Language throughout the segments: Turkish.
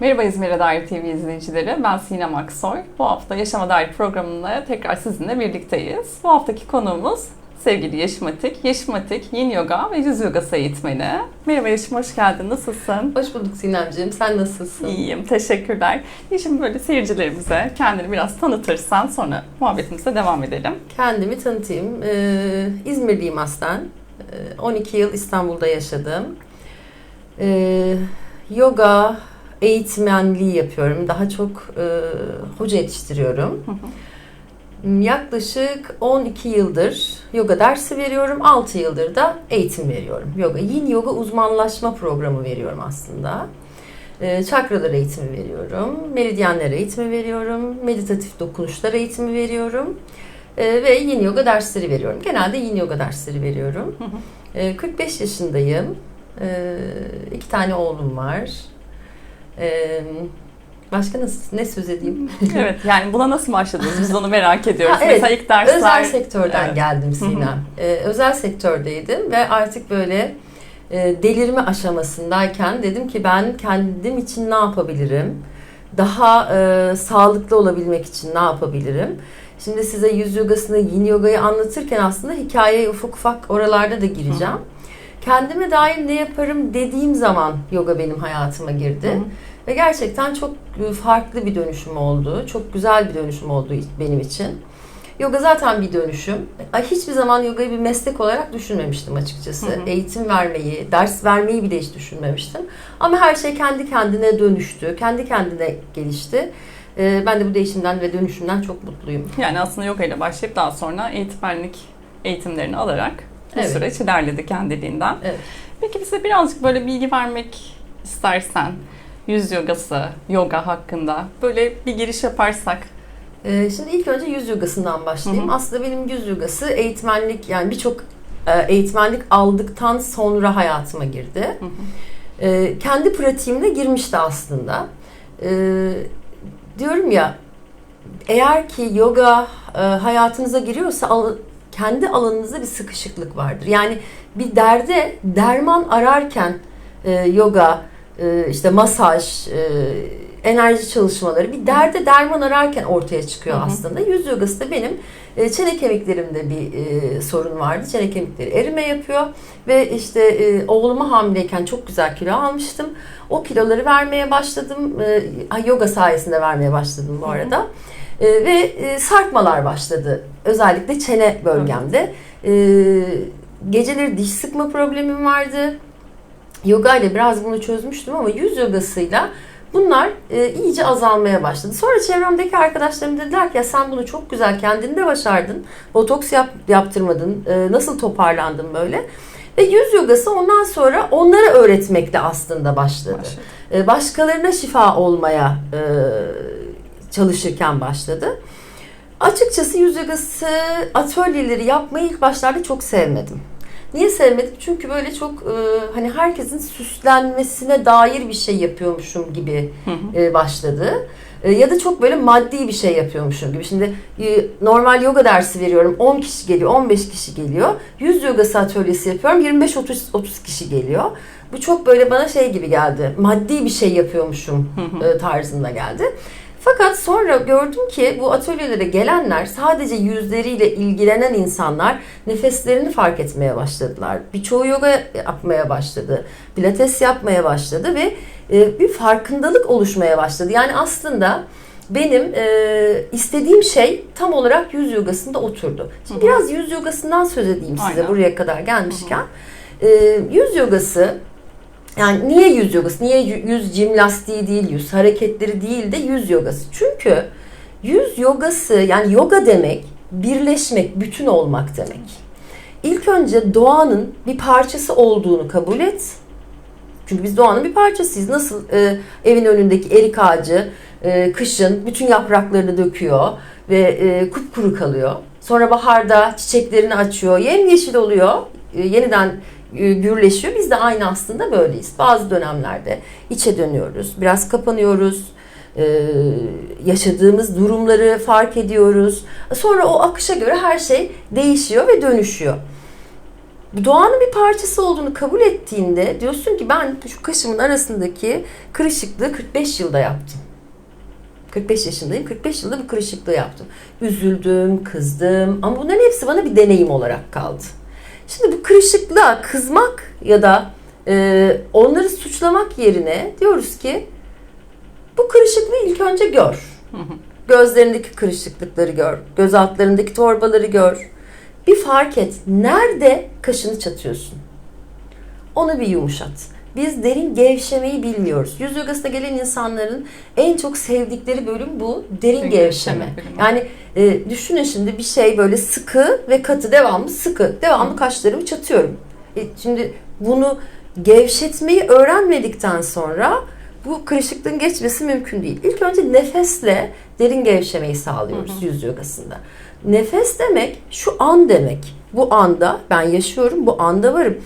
Merhaba İzmir'e dair TV izleyicileri. Ben Sinem Aksoy. Bu hafta Yaşama Dair programında tekrar sizinle birlikteyiz. Bu haftaki konuğumuz sevgili Yeşim Atik. Yeşim Atik, Yin Yoga ve Yüz Yogası eğitmeni. Merhaba Yeşim, hoş geldin. Nasılsın? Hoş bulduk Sinemciğim. Sen nasılsın? İyiyim, teşekkürler. Yeşim böyle seyircilerimize kendini biraz tanıtırsan sonra muhabbetimize devam edelim. Kendimi tanıtayım. Ee, İzmirliyim aslen. Ee, 12 yıl İstanbul'da yaşadım. Ee, yoga eğitmenliği yapıyorum. Daha çok e, hoca yetiştiriyorum. Yaklaşık 12 yıldır yoga dersi veriyorum. 6 yıldır da eğitim veriyorum. Yoga, Yin Yoga uzmanlaşma programı veriyorum aslında. Ee, Çakralar eğitimi veriyorum. Meridyenler eğitimi veriyorum. Meditatif dokunuşlar eğitimi veriyorum. Ee, Ve Yin Yoga dersleri veriyorum. Genelde Yin Yoga dersleri veriyorum. Ee, 45 yaşındayım. Ee, iki tane oğlum var. Ee, Başka nasıl, ne söz edeyim? evet, yani buna nasıl başladınız? Biz onu merak ediyoruz. Ha, evet, Mesela ilk dersler... Özel sektörden Evet. geldim Sinem. Ee, özel sektördeydim ve artık böyle e, delirme aşamasındayken dedim ki ben kendim için ne yapabilirim? Daha e, sağlıklı olabilmek için ne yapabilirim? Şimdi size yüz yogasını, yin yogayı anlatırken aslında hikayeye ufak ufak oralarda da gireceğim. Kendime dair ne yaparım dediğim zaman yoga benim hayatıma girdi. Hı. Ve gerçekten çok e, farklı bir dönüşüm oldu. Çok güzel bir dönüşüm oldu benim için. Yoga zaten bir dönüşüm. Hiçbir zaman yogayı bir meslek olarak düşünmemiştim açıkçası. Hı hı. Eğitim vermeyi, ders vermeyi bile hiç düşünmemiştim. Ama her şey kendi kendine dönüştü, kendi kendine gelişti. Ee, Ben de bu değişimden ve dönüşümden çok mutluyum. Yani aslında yoga ile başlayıp daha sonra eğitmenlik eğitimlerini alarak bir Evet. süreç ilerledi kendiliğinden. Evet. Peki bize birazcık böyle bilgi vermek istersen yüz yogası, yoga hakkında böyle bir giriş yaparsak. Ee, Şimdi ilk önce yüz yogasından başlayayım. Hı hı. Aslında benim yüz yogası eğitmenlik yani birçok e, eğitmenlik aldıktan sonra hayatıma girdi. Hı hı. Ee, kendi pratiğimle girmişti aslında. Ee, diyorum ya eğer ki yoga e, hayatınıza giriyorsa al- kendi alanınızda bir sıkışıklık vardır. Yani bir derde derman ararken e, yoga, e, işte masaj, e, enerji çalışmaları bir derde derman ararken ortaya çıkıyor Hı hı. aslında. Yüz yogası da benim e, çene kemiklerimde bir e, sorun vardı. Çene kemikleri erime yapıyor ve işte e, oğluma hamileyken çok güzel kilo almıştım. O kiloları vermeye başladım. E, yoga sayesinde vermeye başladım bu Hı hı. E, ve e, sarkmalar başladı. Özellikle çene bölgemde. E, geceleri diş sıkma problemim vardı. Yoga ile biraz bunu çözmüştüm ama yüz yogasıyla bunlar e, iyice azalmaya başladı. Sonra çevremdeki arkadaşlarım dediler ki ya sen bunu çok güzel kendinde başardın. Botoks yap, yaptırmadın. E, nasıl toparlandın böyle? Ve yüz yogası ondan sonra onlara öğretmekle aslında başladı. Başladı. E, başkalarına şifa olmaya e, çalışırken başladı. Açıkçası yüz yogası atölyeleri yapmayı ilk başlarda çok sevmedim. Niye sevmedim? Çünkü böyle çok e, hani herkesin süslenmesine dair bir şey yapıyormuşum gibi e, başladı. E, ya da çok böyle maddi bir şey yapıyormuşum gibi. Şimdi e, normal yoga dersi veriyorum. 10 kişi geliyor, 15 kişi geliyor. Yüz yogası atölyesi yapıyorum. 25-30 30 kişi geliyor. Bu çok böyle bana şey gibi geldi. Maddi bir şey yapıyormuşum e, tarzında geldi. Fakat sonra gördüm ki bu atölyelere gelenler sadece yüzleriyle ilgilenen insanlar nefeslerini fark etmeye başladılar. Birçoğu yoga yapmaya başladı. Pilates yapmaya başladı ve e, bir farkındalık oluşmaya başladı. Yani aslında benim e, istediğim şey tam olarak yüz yogasında oturdu. Şimdi Hı hı. biraz yüz yogasından söz edeyim size Aynen. buraya kadar gelmişken. E, yüz yogası yani niye yüz yogası? Niye yü- yüz jimnastiği değil, yüz hareketleri değil de yüz yogası? Çünkü yüz yogası yani yoga demek birleşmek, bütün olmak demek. İlk önce doğanın bir parçası olduğunu kabul et. Çünkü biz doğanın bir parçasıyız. Nasıl e, evin önündeki erik ağacı e, kışın bütün yapraklarını döküyor ve e, kupkuru kalıyor. Sonra baharda çiçeklerini açıyor, yemyeşil oluyor, e, yeniden gürleşiyor. Biz de aynı aslında böyleyiz. Bazı dönemlerde içe dönüyoruz, biraz kapanıyoruz, e, yaşadığımız durumları fark ediyoruz. Sonra o akışa göre her şey değişiyor ve dönüşüyor. doğanın bir parçası olduğunu kabul ettiğinde diyorsun ki ben şu kaşımın arasındaki kırışıklığı 45 yılda yaptım. 45 yaşındayım. 45 yılda bu kırışıklığı yaptım. Üzüldüm, kızdım ama bunların hepsi bana bir deneyim olarak kaldı. Şimdi bu kırışıklığa kızmak ya da e, onları suçlamak yerine diyoruz ki bu kırışıklığı ilk önce gör. Gözlerindeki kırışıklıkları gör. Göz altlarındaki torbaları gör. Bir fark et. Nerede kaşını çatıyorsun? Onu bir yumuşat. Biz derin gevşemeyi bilmiyoruz. Yüz yogasına gelen insanların en çok sevdikleri bölüm bu derin gevşeme. Yani e, düşünün şimdi bir şey böyle sıkı ve katı devamlı sıkı. Devamlı kaşlarımı çatıyorum. E, şimdi bunu gevşetmeyi öğrenmedikten sonra bu kırışıklığın geçmesi mümkün değil. İlk önce nefesle derin gevşemeyi sağlıyoruz yüz yogasında. Nefes demek şu an demek. Bu anda ben yaşıyorum, bu anda varım.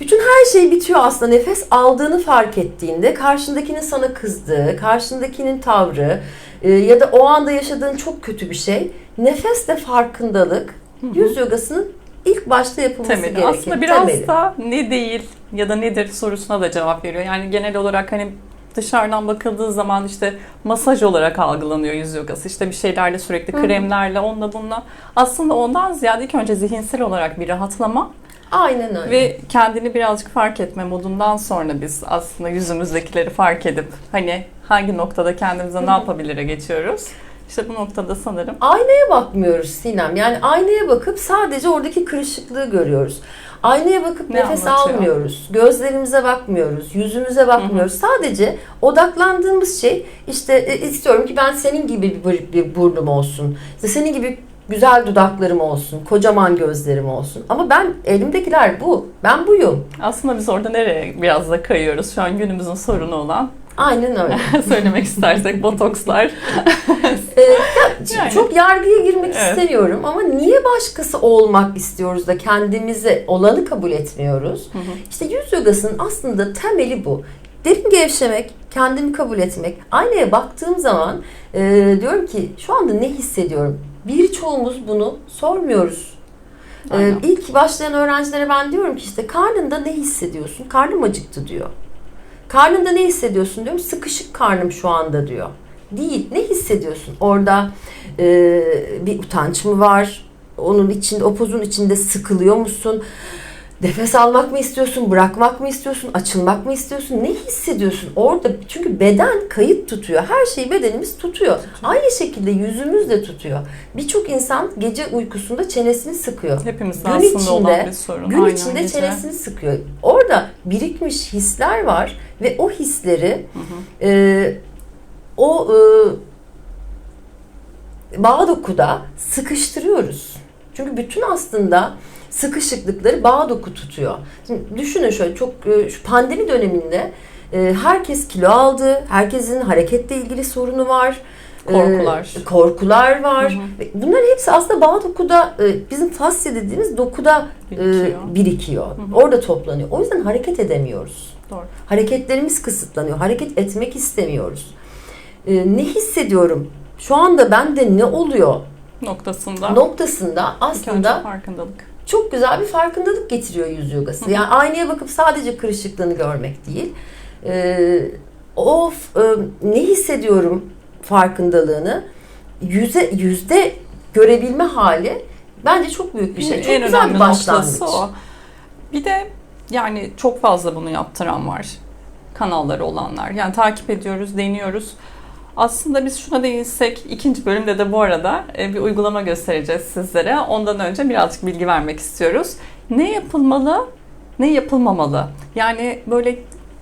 Bütün her şey bitiyor aslında nefes aldığını fark ettiğinde karşındakinin sana kızdığı, karşındakinin tavrı e, ya da o anda yaşadığın çok kötü bir şey. Nefesle farkındalık yüz yogasının ilk başta yapılması temeli. gereken Aslında biraz temeli. da ne değil ya da nedir sorusuna da cevap veriyor. Yani genel olarak hani dışarıdan bakıldığı zaman işte masaj olarak algılanıyor yüz yogası. İşte bir şeylerle sürekli kremlerle onunla bununla. Aslında ondan ziyade ilk önce zihinsel olarak bir rahatlama Aynen öyle. ve kendini birazcık fark etme modundan sonra biz aslında yüzümüzdekileri fark edip hani hangi noktada kendimize ne yapabilire geçiyoruz. İşte bu noktada sanırım Aynaya bakmıyoruz Sinem. Yani aynaya bakıp sadece oradaki kırışıklığı görüyoruz. Aynaya bakıp Ne nefes anlatıyor? almıyoruz. Gözlerimize bakmıyoruz. Yüzümüze bakmıyoruz. Sadece odaklandığımız şey işte e, istiyorum ki ben senin gibi bir, bir burnum olsun. İşte senin gibi güzel dudaklarım olsun. Kocaman gözlerim olsun. Ama ben elimdekiler bu. Ben buyum. aslında biz orada nereye biraz da kayıyoruz şu an günümüzün sorunu olan Aynen öyle. söylemek istersek botokslar. Ee, ya, Yani. Çok yargıya girmek Evet. istemiyorum ama niye başkası olmak istiyoruz da kendimize olanı kabul etmiyoruz? İşte yüz yogasının aslında temeli bu. Derin gevşemek, kendimi kabul etmek. Aynaya baktığım zaman e, diyorum ki şu anda ne hissediyorum? Birçoğumuz bunu sormuyoruz. Ee, Aynen. ilk başlayan öğrencilere ben diyorum ki işte karnında ne hissediyorsun? Karnım acıktı diyor. Karnında ne hissediyorsun diyorum. Sıkışık karnım şu anda diyor. Değil. Ne hissediyorsun? Orada e, bir utanç mı var? Onun içinde, o pozun içinde sıkılıyor musun? Nefes almak mı istiyorsun? Bırakmak mı istiyorsun? Açılmak mı istiyorsun? Ne hissediyorsun? Orada çünkü beden kayıt tutuyor. Her şeyi bedenimiz tutuyor. Aynı şekilde yüzümüz de tutuyor. Birçok insan gece uykusunda çenesini sıkıyor. Hepimizde Gün aslında içinde- olan bir sorun. Gün Aynen içinde gece. çenesini sıkıyor. Orada birikmiş hisler var ve o hisleri e, o e, bağ dokuda sıkıştırıyoruz. Çünkü bütün aslında sıkışıklıkları bağ doku tutuyor. Şimdi düşünün şöyle çok e, şu pandemi döneminde e, herkes kilo aldı. Herkesin hareketle ilgili sorunu var. E, Korkular. korkular var. Hı hı. Bunların hepsi aslında bağ dokuda e, bizim fasya dediğimiz dokuda e, Birikiyor. birikiyor. Orada toplanıyor. O yüzden hareket edemiyoruz. Doğru. Hareketlerimiz kısıtlanıyor. Hareket etmek istemiyoruz. E, ne hissediyorum? Şu anda bende ne oluyor Noktasında noktasında aslında farkındalık. Çok güzel bir farkındalık getiriyor yüz yogası. Yani aynaya bakıp sadece kırışıklığını görmek değil. E, o e, ne hissediyorum farkındalığını yüze yüzde görebilme hali bence çok büyük bir şey. Çok en güzel bir başlangıç. o. Bir de yani çok fazla bunu yaptıran var. Kanalları olanlar. Yani takip ediyoruz, deniyoruz. Aslında biz şuna değinsek, ikinci bölümde de bu arada e, bir uygulama göstereceğiz sizlere. Ondan önce birazcık bilgi vermek istiyoruz. Ne yapılmalı, ne yapılmamalı? Yani böyle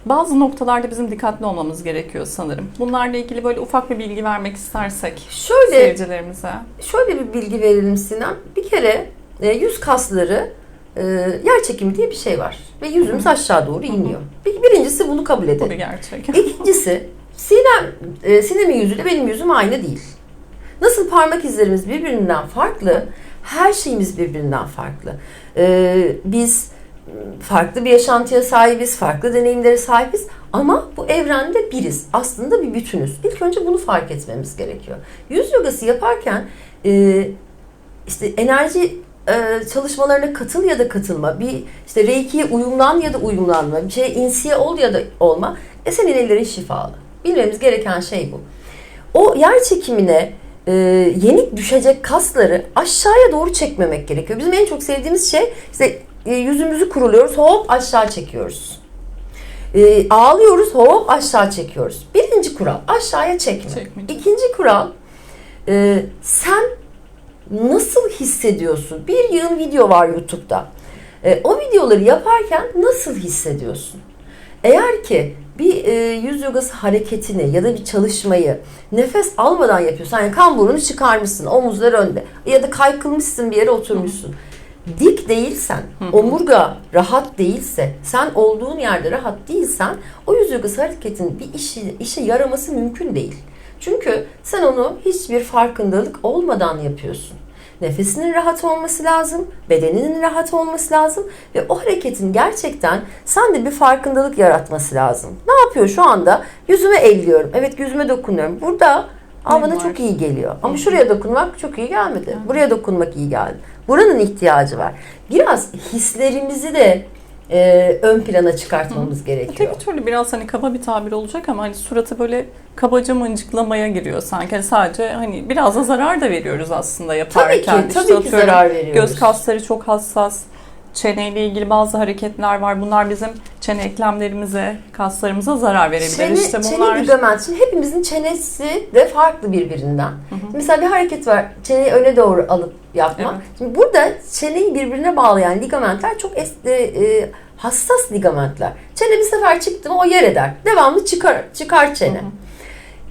bazı noktalarda bizim dikkatli olmamız gerekiyor sanırım. Bunlarla ilgili böyle ufak bir bilgi vermek istersek Şöyle seyircilerimize. şöyle bir bilgi verelim Sinan. Bir kere e, yüz kasları e, yer çekimi diye bir şey var ve yüzümüz aşağı doğru iniyor. Bir, birincisi bunu kabul Bu bir edelim. gerçek. İkincisi Sinem e, Sinem'in yüzüyle benim yüzüm aynı değil. Nasıl parmak izlerimiz birbirinden farklı, her şeyimiz birbirinden farklı. E, biz farklı bir yaşantıya sahibiz, farklı deneyimlere sahibiz ama bu evrende biriz. Aslında bir bütünüz. İlk önce bunu fark etmemiz gerekiyor. Yüz yogası yaparken e, işte enerji e, çalışmalarına katıl ya da katılma. Bir işte Reiki'ye uyumlan ya da uyumlanma. Bir şeye insiye ol ya da olma. E senin ellerin şifalı. Bilmemiz gereken şey bu. O yer çekimine e, yenik düşecek kasları aşağıya doğru çekmemek gerekiyor. Bizim en çok sevdiğimiz şey işte e, yüzümüzü kuruluyoruz hop aşağı çekiyoruz. E, ağlıyoruz hop aşağı çekiyoruz. Birinci kural aşağıya çekme. Çekmeyeceğiz. İkinci kural e, sen nasıl hissediyorsun? Bir yığın video var YouTube'da. E, o videoları yaparken nasıl hissediyorsun? Eğer ki bir e, yüz yogası hareketini ya da bir çalışmayı nefes almadan yapıyorsan yani kamburunu çıkarmışsın, omuzlar önde ya da kaykılmışsın bir yere oturmuşsun. Dik değilsen, omurga rahat değilse, sen olduğun yerde rahat değilsen o yüz yogası hareketin bir işi, işe yaraması mümkün değil. Çünkü sen onu hiçbir farkındalık olmadan yapıyorsun. Nefesinin rahat olması lazım, bedeninin rahat olması lazım ve o hareketin gerçekten sende bir farkındalık yaratması lazım. Ne yapıyor şu anda? Yüzüme elliyorum. Evet yüzüme dokunuyorum. Burada Aa, bana çok iyi geliyor. Ama şuraya dokunmak çok iyi gelmedi. Buraya dokunmak iyi geldi. Buranın ihtiyacı var. Biraz hislerimizi de e, ön plana çıkartmamız gerekiyor. Öteki türlü biraz hani kaba bir tabir olacak ama hani suratı böyle kabaca mıncıklamaya giriyor sanki. Hani sadece hani biraz da zarar da veriyoruz aslında yaparken. Tabii ki, tabii İşte ki zarar veriyoruz. Göz kasları çok hassas. Çeneyle ilgili bazı hareketler var. Bunlar bizim çene eklemlerimize, kaslarımıza zarar verebilir. Çene, işte çene bunlar ligament. Şimdi hepimizin çenesi de farklı birbirinden. Mesela bir hareket var. Çeneyi öne doğru alıp yapmak. Evet. Şimdi burada çeneyi birbirine bağlayan ligamentler çok es, e, e, hassas ligamentler. Çene bir sefer çıktı mı o yer eder. Devamlı çıkar çıkar çene.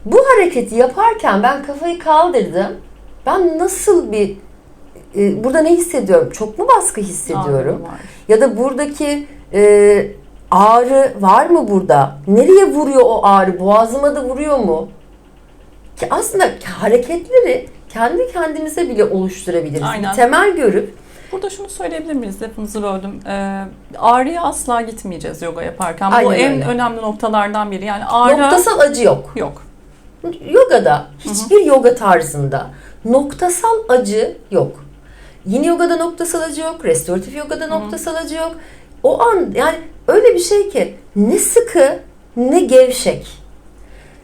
Bu hareketi yaparken ben kafayı kaldırdım. Ben nasıl bir e, burada ne hissediyorum? Çok mu baskı hissediyorum? Ya da buradaki e, ağrı var mı burada? Nereye vuruyor o ağrı? Boğazıma da vuruyor mu? Ki aslında hareketleri kendi kendimize bile oluşturabiliriz. Aynen. Bir temel görüp Burada şunu söyleyebilir miyiz? Lafınızı böldüm. Ee, ağrıya asla gitmeyeceğiz yoga yaparken. Bu Aynen en öyle. önemli noktalardan biri. Yani ağrı noktasal acı yok. yok. Yogada hiçbir yoga tarzında noktasal acı yok. Yin yogada noktasal acı yok, restoratif yogada noktasal acı yok. O an yani öyle bir şey ki ne sıkı ne gevşek.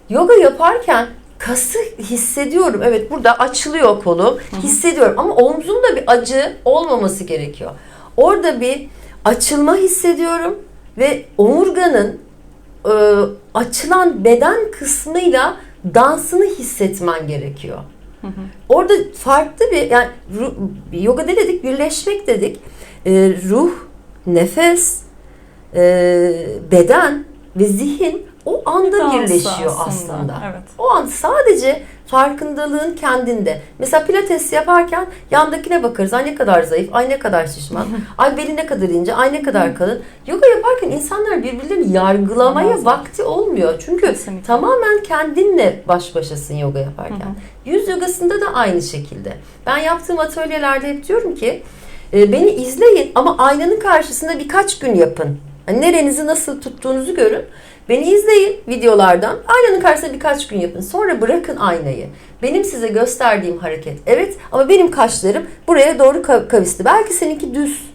Yoga yaparken kası hissediyorum. Evet burada açılıyor kolum. Hissediyorum ama omzumda bir acı olmaması gerekiyor. Orada bir açılma hissediyorum ve omurganın e, açılan beden kısmıyla dansını hissetmen gerekiyor. Orada farklı bir yani ruh, yoga ne dedik? Birleşmek dedik. E, ruh, nefes, e, beden ve zihin o anda birleşiyor aslında. Evet. O an sadece farkındalığın kendinde. Mesela pilates yaparken yandakine bakarız. Ay ne kadar zayıf, ay ne kadar şişman, ay beli ne kadar ince, ay ne kadar kalın. Yoga yaparken insanlar birbirlerini yargılamaya vakti olmuyor. Çünkü Kesinlikle. tamamen kendinle baş başasın yoga yaparken. Yüz yogasında da aynı şekilde. Ben yaptığım atölyelerde hep diyorum ki e, beni izleyin ama aynanın karşısında birkaç gün yapın. Hani nerenizi nasıl tuttuğunuzu görün. Beni izleyin videolardan. Aynanın karşısında birkaç gün yapın. Sonra bırakın aynayı. Benim size gösterdiğim hareket. Evet ama benim kaşlarım buraya doğru ka- kavisli. Belki seninki düz.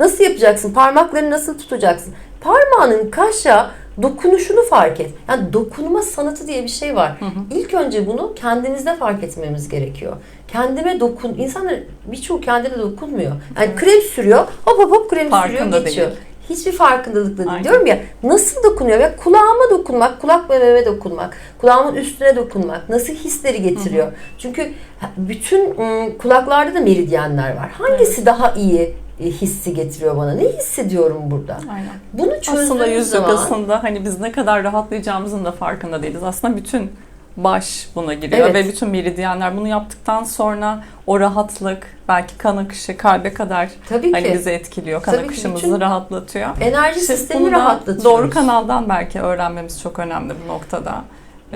Nasıl yapacaksın? Parmaklarını nasıl tutacaksın? Parmağının kaşa dokunuşunu fark et. Yani dokunma sanatı diye bir şey var. İlk önce bunu kendimizde fark etmemiz gerekiyor. Kendime dokun. İnsanlar birçoğu kendine dokunmuyor. Yani krem sürüyor. Hop hop hop krem Farkında sürüyor geçiyor. değil. Hiçbir farkındalıkla değil. Aynen. Diyorum ya nasıl dokunuyor? Ya kulağıma dokunmak, kulak mememe dokunmak, kulağımın üstüne dokunmak nasıl hisleri getiriyor? Çünkü bütün ım, kulaklarda da meridyenler var. Hangisi daha iyi e, hissi getiriyor bana? Ne hissediyorum burada? Aynen. Bunu Aslında çözdüğümüz yüz zaman yogasında hani biz ne kadar rahatlayacağımızın da farkında değiliz. Aslında bütün baş buna giriyor Evet. ve bütün meridyenler bunu yaptıktan sonra o rahatlık belki kan akışı kalbe kadar tabii hani ki bizi etkiliyor. Kan Tabii akışımızı rahatlatıyor. enerji İşte sistemi rahatlatıyoruz. Doğru kanaldan belki öğrenmemiz çok önemli bu noktada.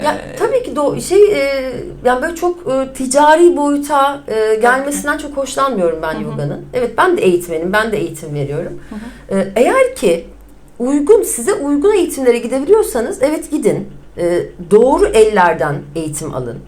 Ya Ee, tabii ki do şey e, yani böyle çok e, ticari boyuta e, gelmesinden çok hoşlanmıyorum ben yoganın. Evet ben de eğitmenim, ben de eğitim veriyorum. E, eğer ki uygun size uygun eğitimlere gidebiliyorsanız evet gidin. E, doğru ellerden eğitim alın.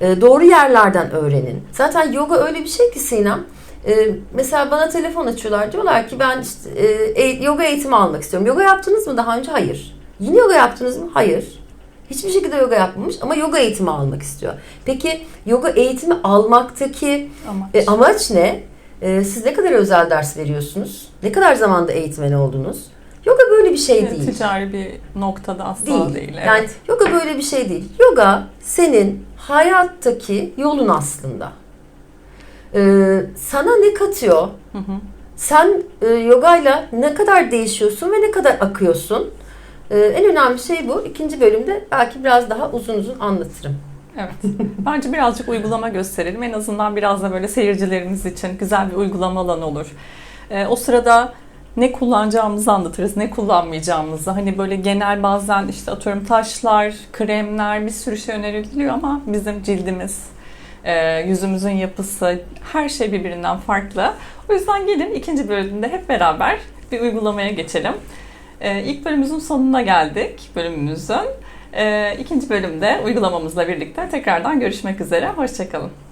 E, doğru yerlerden öğrenin. Zaten yoga öyle bir şey ki Sinem e, mesela bana telefon açıyorlar diyorlar ki ben işte e, e- yoga eğitimi almak istiyorum. Yoga yaptınız mı daha önce? Hayır. Yeni yoga yaptınız mı? Hayır. Hiçbir şekilde yoga yapmamış ama yoga eğitimi almak istiyor. Peki yoga eğitimi almaktaki Amaç. e, amaç ne? E, siz ne kadar özel ders veriyorsunuz? Ne kadar zamanda eğitmen oldunuz? Yoga böyle bir şey değil. Ticari bir noktada asla Değil. değil. evet. Yani yoga böyle bir şey değil. Yoga senin hayattaki yolun aslında. Ee, sana ne katıyor? Hı hı. Sen e, yogayla ne kadar değişiyorsun ve ne kadar akıyorsun? Ee, en önemli şey bu. İkinci bölümde belki biraz daha uzun uzun anlatırım. Evet. Bence birazcık uygulama gösterelim. En azından biraz da böyle seyircilerimiz için güzel bir uygulama alanı olur. Ee, o sırada ne kullanacağımızı anlatırız, ne kullanmayacağımızı. Hani böyle genel bazen işte atıyorum taşlar, kremler bir sürü şey öneriliyor ama bizim cildimiz, e, yüzümüzün yapısı her şey birbirinden farklı. O yüzden gelin ikinci bölümde hep beraber bir uygulamaya geçelim. Ee, ilk bölümümüzün sonuna geldik bölümümüzün. Ee, ikinci bölümde uygulamamızla birlikte tekrardan görüşmek üzere. Hoşçakalın.